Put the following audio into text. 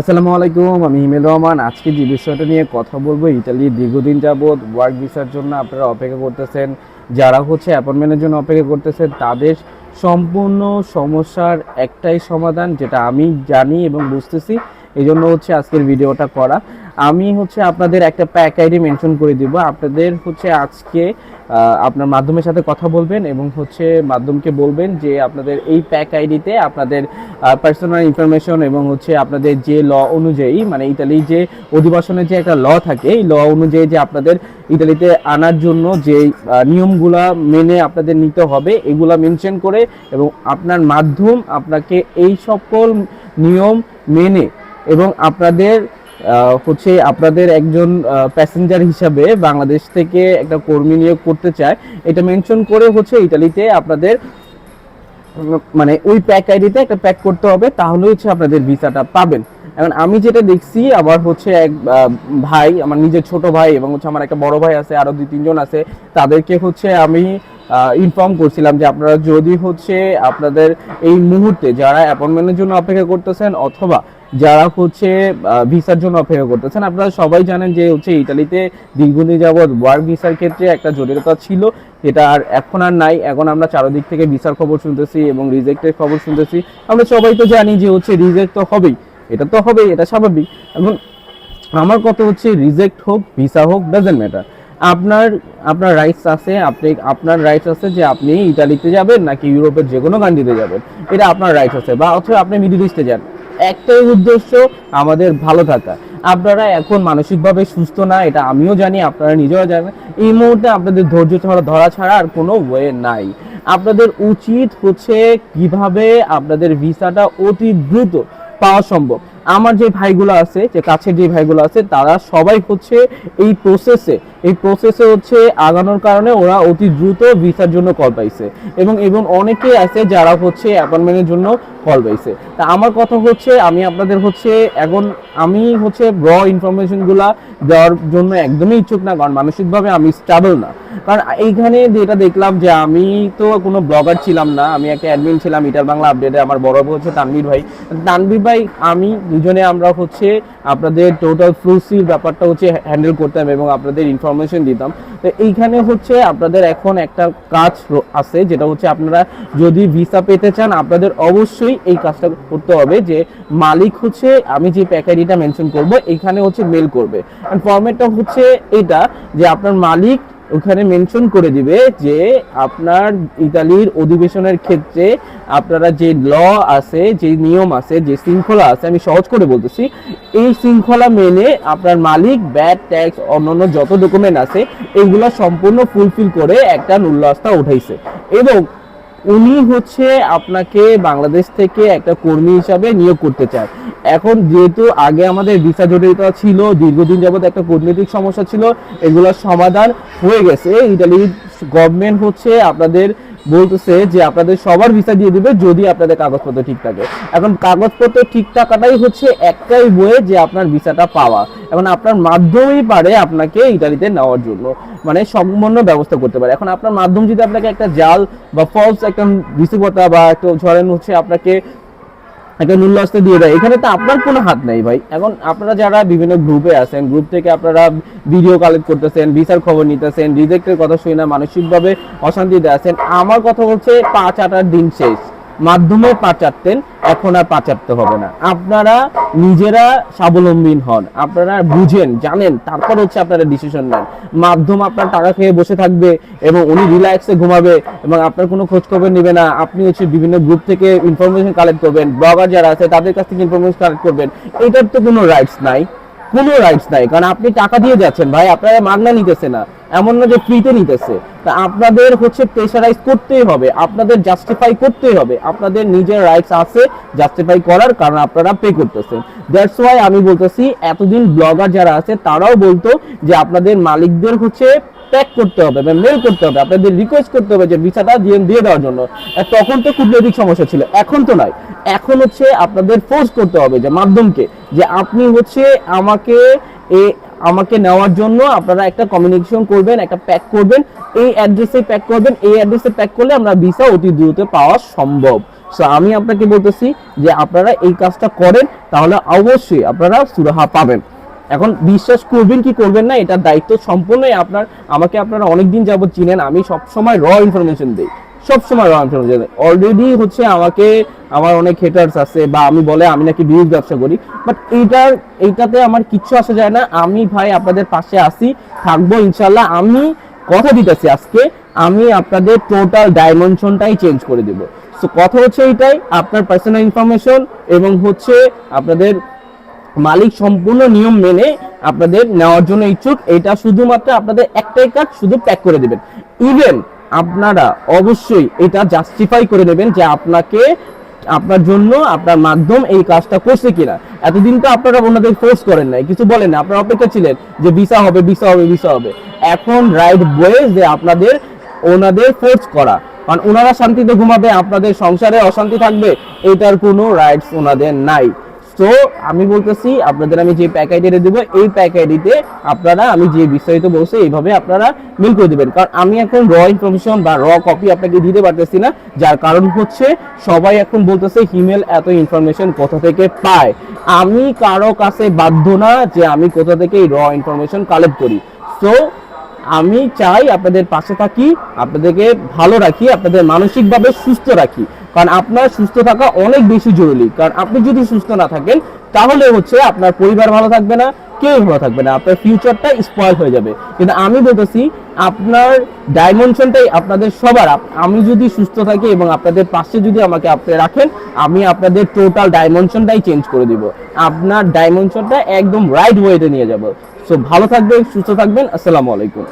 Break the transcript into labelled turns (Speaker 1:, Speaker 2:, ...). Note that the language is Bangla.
Speaker 1: আসসালামু আলাইকুম, আমি হিমেল রহমান। আজকে যে বিষয়টা নিয়ে কথা বলব, ইতালি দীর্ঘদিন যাবৎ ওয়ার্ক ভিসার জন্য আপনারা অপেক্ষা করতেছেন। যারা হচ্ছে অ্যাপয়েন্টমেন্টের জন্য অপেক্ষা করতেছেন, তাদের সম্পূর্ণ সমস্যার একটাই সমাধান, যেটা আমি জানি এবং বুঝতেছি। এই জন্য হচ্ছে আজকের ভিডিওটা করা। আমি হচ্ছে আপনাদের একটা প্যাক আইডি মেনশন করে দিব। আপনাদের হচ্ছে আজকে আপনার মাধ্যমের সাথে কথা বলবেন এবং হচ্ছে মাধ্যমকে বলবেন যে আপনাদের এই প্যাক আইডিতে আপনাদের পার্সোনাল ইনফরমেশন এবং হচ্ছে আপনাদের যে ল অনুযায়ী মানে ইতালি যে অধিবাসনের যে একটা ল থাকে, এই ল অনুযায়ী যে আপনাদের ইতালিতে আনার জন্য যে নিয়মগুলা মেনে আপনাদের নিতে হবে, এগুলা মেনশন করে এবং আপনার মাধ্যম আপনাকে এই সকল নিয়ম মেনে এবং আপনাদের হচ্ছে আপনাদের একজন প্যাসেঞ্জার হিসাবে বাংলাদেশ থেকে একটা কর্মী নিয়োগ করতে চায়। এটা মেনশন করে হচ্ছে ইতালিতে আপনাদের মানে ওই প্যাক আইডিতে একটা প্যাক করতে হবে, তাহলে হচ্ছে আপনাদের ভিসাটা পাবেন। এখন আমি যেটা দেখছি, আমার হচ্ছে এক ভাই, আমার নিজের ছোট ভাই এবং হচ্ছে আমার একটা বড় ভাই আছে, আরও দুই, তিনজন আছে, তাদেরকে হচ্ছে আমি ইনফর্ম করছিলাম যে আপনারা যদি হচ্ছে আপনাদের এই মুহূর্তে যারা অ্যাপয়েন্টমেন্টের জন্য অপেক্ষা করতেছেন অথবা যারা হচ্ছে ভিসার জন্য অপেক্ষা করতেছেন, আপনারা সবাই জানেন যে হচ্ছে ইতালিতে দীর্ঘদিন যাবৎ ওয়ার্ক ভিসার ক্ষেত্রে একটা জটিলতা ছিল, যেটা আর এখন আর নাই। এখন আমরা চারদিক থেকে ভিসার খবর শুনতেছি এবং রিজেক্টের খবর শুনতেছি। আমরা সবাই তো জানি যে হচ্ছে রিজেক্ট তো হবেই, এটা তো হবেই, এটা স্বাভাবিক। এখন আমার কথা হচ্ছে রিজেক্ট হোক, ভিসা হোক ডাজেন্ট ম্যাটার আপনার আপনার রাইটস আছে, আপনি, আপনার রাইটস আছে যে আপনি ইতালিতে যাবেন নাকি ইউরোপের যে কোনো কান্ট্রিতে যাবেন। এটা আপনার রাইটস আছে, বা অথবা আপনি মিডিল ইস্টে যান। একটাই উদ্দেশ্য আমাদের ভালো থাকা। আপনারা এখন মানসিকভাবে সুস্থ না, এটা আমিও জানি, আপনারা নিজেও জানেন। এই মুহূর্তে আপনাদের ধৈর্য ছাড়া ধরা ছাড়া আর কোনো ওয়ে নাই। আপনাদের উচিত হচ্ছে কীভাবে আপনাদের ভিসাটা অতি দ্রুত পাওয়া সম্ভব। আমার যে ভাইগুলো আছে, যে কাছের যে ভাইগুলো আছে, তারা সবাই হচ্ছে এই প্রসেসে এই প্রসেসে হচ্ছে আগানোর কারণে ওরা অতি দ্রুত ভিসার জন্য কল পাইছে এবং এবং অনেকে আছে যারা হচ্ছে অ্যাপয়েন্টমেন্টের জন্য কল পাইছে। তা আমার কথা হচ্ছে, আমি আপনাদের হচ্ছে এখন, আমি হচ্ছে র ইনফরমেশনগুলা দেওয়ার জন্য একদমই ইচ্ছুক না, কারণ মানসিকভাবে আমি স্টাবল না। কারণ এইখানে যেটা দেখলাম যে আমি তো কোনো ব্লগার ছিলাম না, আমি একটা অ্যাডমিন ছিলাম ইটার বাংলা আপডেটে আমার বড় হচ্ছে তানভীর ভাই। তানভীর ভাই, আমি দুজনে আমরা হচ্ছে আপনাদের টোটাল ফ্লুসির ব্যাপারটা হচ্ছে হ্যান্ডেল করতাম এবং আপনাদের ইনফরমেশন দিতাম। তো এইখানে হচ্ছে আপনাদের এখন একটা কাজ আছে, যেটা হচ্ছে আপনারা যদি ভিসা পেতে চান, আপনাদের অবশ্যই এই কাজটা করতে হবে যে মালিক হচ্ছে আমি যে প্যাকারিটা মেনশন করব এইখানে হচ্ছে মেল করবে। ফর্মেটটা হচ্ছে এটা যে আপনার মালিক ওখানে মেনশন করে দিবে যে আপনার ইতালির অধিবেশনের ক্ষেত্রে আপনারা যে ল আছে, যে নিয়ম আছে, যে শৃঙ্খলা আছে, আমি সহজ করে বলতেছি, এই শৃঙ্খলা মেনে আপনার মালিক ব্যাড ট্যাক্স অন্যান্য যত ডকুমেন্ট আছে, এগুলো সম্পূর্ণ ফুলফিল করে একটা নুল্লাস্তা উঠাইছে। এবং উনি হচ্ছে আপনাকে বাংলাদেশ থেকে একটা কর্মী হিসাবে নিয়োগ করতে চায়। এখন যেহেতু আগে আমাদের ভিসা জটিলতা ছিল, দীর্ঘদিন যাবৎ একটা কূটনৈতিক সমস্যা ছিল, এগুলোর সমাধান হয়ে গেছে। ইতালির গভর্নমেন্ট হচ্ছে আপনাদের বলতেছে যে আপনাদের সবার ভিসা দিয়ে দিবে যদি আপনাদের কাগজপত্র ঠিক থাকে। এখন কাগজপত্র ঠিক থাকাটাই হচ্ছে একটাই বয়ে যে আপনার ভিসাটা পাওয়া। এখন আপনার মাধ্যমেই পারে আপনাকে ইতালিতে নেওয়ার জন্য। মানে সম্পূর্ণ ব্যবস্থা করতে পারে। এখন আপনার মাধ্যম যদি আপনাকে একটা জাল বা ফলস একটা রিসিভতা বা একটা ধরেন হচ্ছে আপনাকে একটা আসতে দিয়ে দেয়। এখানে তো আপনার কোনো হাত নেই ভাই। এখন আপনারা যারা বিভিন্ন গ্রুপে আছেন গ্রুপ থেকে আপনারা ভিডিও কালেক্ট করতেছেন ভিসার খবর নিতেছেন রিজেক্টের কথা শুনে না, মানসিকভাবে অশান্তিতে আছেন, আমার কথা হচ্ছে পাঁচ আটার দিন শেষ। মাধ্যমে পাঁচ আটতেন এখন আর পাঁচ আটতে হবে না। আপনারা নিজেরা স্বাবলম্বী হন, আপনারা বুঝেন, জানেন, তারপর হচ্ছে আপনারা ডিসিশন নেন। মাধ্যম আপনার টাকা খেয়ে বসে থাকবে এবং উনি রিল্যাক্সে ঘুমাবে এবং আপনার কোনো খোঁজ খবর নেবে না। আপনি হচ্ছে বিভিন্ন গ্রুপ থেকে ইনফরমেশন কালেক্ট করবেন ব্লগার যারা আছে তাদের কাছ থেকে ইনফরমেশন কালেক্ট করবেন। এটার তো কোনো রাইটস নাই, কোনো রাইটস নাই। কারণ আপনি টাকা দিয়ে যাচ্ছেন, ভাই, আপনারা মাগনা নিতেছে না। এমন না যে ফ্রিতে নিতেছে। তা আপনাদের হচ্ছে প্রেশারাইজ করতেই হবে, আপনাদের জাস্টিফাই করতেই হবে, আপনাদের নিজের রাইটস আছে জাস্টিফাই করার কারণ আপনারা পে করতেছেন। দ্যাটস ওয়াই আমি বলতেছি, এতদিন ব্লগার যারা আছে, তারাও বলতো যে আপনাদের মালিকদের হচ্ছে প্যাক করতে হবে বা মেল করতে হবে, আপনাদের রিকোয়েস্ট করতে হবে যে ভিসাটা দিয়ে দিয়ে দেওয়ার জন্য। তখন তো খুব কূটনৈতিক সমস্যা ছিল, এখন তো নয় এখন হচ্ছে আপনাদের ফোর্স করতে হবে যে মাধ্যমকে, যে আপনি হচ্ছে আমাকে এ আমাকে নেওয়ার জন্য আপনারা একটা কমিউনিকেশন করবেন, একটা প্যাক করবেন, এই অ্যাড্রেসে প্যাক করবেন, এই অ্যাড্রেসে প্যাক করলে আমরা ভিসা অতি দ্রুত পাওয়া সম্ভব। সো আমি আপনাকে বলতেছি যে আপনারা এই কাজটা করেন, তাহলে অবশ্যই আপনারা সুরাহা পাবেন। এখন বিশ্বাস করবেন কি করবেন না, এটার দায়িত্ব সম্পূর্ণই আপনার, আমাকে আপনারা অনেকদিন যাবত চিনেন, আমি সবসময় র ইনফরমেশন দিই। সবসময় ইনফরমেশন দিই অলরেডি হচ্ছে আমাকে, আমার অনেক হেটার্স আছে বা আমি বলে আমি নাকি বিউজ ব্যবসা করি। বাট এইটার, এইটাতে আমার কিচ্ছু আসা যায় না। আমি ভাই আপনাদের পাশে আসি থাকব ইনশাল্লাহ। আমি কথা দিতেছি আজকে, আমি আপনাদের টোটাল ডাইমেনশনটাই চেঞ্জ করে দেবো। সো কথা হচ্ছে এইটাই, আপনার পার্সোনাল ইনফরমেশন এবং হচ্ছে আপনাদের মালিক সম্পূর্ণ নিয়ম মেনে আপনাদের নেওয়ার জন্য ইচ্ছুক। এটা শুধুমাত্র আপনাদের একটাই কাজ, শুধু প্যাক করে দিবেন। ইভেন আপনারা অবশ্যই এটা জাস্টিফাই করে নেবেন যে আপনাকে, আপনার জন্য, আপনার মাধ্যম এই কাজটা করছে কিনা। এতদিন তো আপনারা ওনাদের ফোর্স করেন নাই, কিছু বলেন না, আপনারা অপেক্ষা ছিলেন যে ভিসা হবে ভিসা হবে ভিসা হবে। এখন রাইট বয়ে যে আপনাদের, ওনাদের ফোর্স করা। কারণ ওনারা শান্তিতে ঘুমাবে, আপনাদের সংসারে অশান্তি থাকবে, এটার কোনো রাইটস ওনাদের নাই। তো আমি বলতেছি, আপনাদের আমি যে প্যাক আইডিটা দেবো, এই প্যাক আইডিতে আপনারা, আমি যে বিস্তারিত বলছি, এইভাবে আপনারা মিল করে দিবেন। কারণ আমি এখন র ইনফরমেশন বা র কপি আপনাকে দিতে পারতেছি না, যার কারণ হচ্ছে সবাই এখন বলতেছে হিমেল এত ইনফরমেশন কোথা থেকে পায়? আমি কারও কাছে বাধ্য না যে আমি কোথা থেকে এই র ইনফরমেশন কালেক্ট করি। তো আমি চাই আপনাদের পাশে থাকি, আপনাদেরকে ভালো রাখি, আপনাদের মানসিকভাবে সুস্থ রাখি। কারণ আপনার সুস্থ থাকা অনেক বেশি জরুরি। কারণ আপনি যদি সুস্থ না থাকেন, তাহলে হচ্ছে আপনার পরিবার ভালো থাকবে না, কেউ ভালো থাকবে না। আপনার ফিউচারটা স্পয়েল হয়ে যাবে। কিন্তু আমি বলতেছি, আপনার ডাইমেনশনটাই আপনাদের সবার। আমি যদি সুস্থ থাকি এবং আপনাদের পাশে যদি আমাকে আপনি রাখেন, আমি আপনাদের টোটাল ডাইমেনশনটাই চেঞ্জ করে দিব। আপনার ডাইমেনশনটা একদম রাইট ওয়েতে নিয়ে যাব। সো ভালো থাকবেন, সুস্থ থাকবেন, আসসালামু আলাইকুম।